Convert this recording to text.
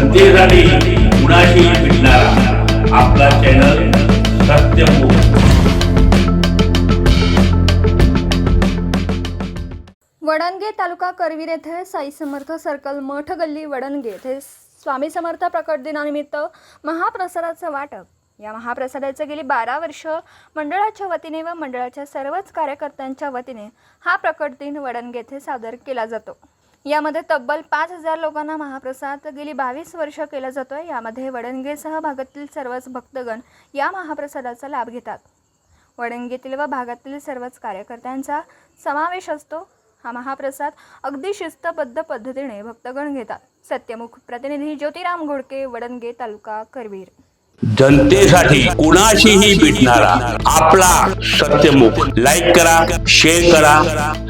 जनतेसाठी कुणाशी भेटणारा. आपला चॅनल सत्यमुख वडणगे तालुका करवीर येथे साई समर्थ सर्कल मठ गल्ली वडणगे येथे स्वामी समर्थ प्रकट दिनानिमित्त महाप्रसादाचं वाटप. या महाप्रसादाचे गेली बारा वर्ष मंडळाच्या वतीने व मंडळाच्या सर्वच कार्यकर्त्यांच्या वतीने हा प्रकट दिन वडणगे येथे सादर केला जातो. यामध्ये तब्बल पाच हजार लोकांना महाप्रसाद गेली बावीस वर्ष केला जातोय. यामध्ये वडणगेसह भागातील सर्वच भक्तगण या महाप्रसादाचा लाभ घेतात. वडंगेतील व भागातील सर्वच कार्यकर्त्यांचा समावेश असतो. हा महाप्रसाद अगदी शिस्तबद्ध पद्धतीने भक्तगण घेतात. सत्यमुख प्रतिनिधी ज्योतिराम घोडके वडणगे तालुका करवीर. जनतेसाठी कुणाशीही भेटणारा आपला सत्यमुख. लाईक करा शेअर करा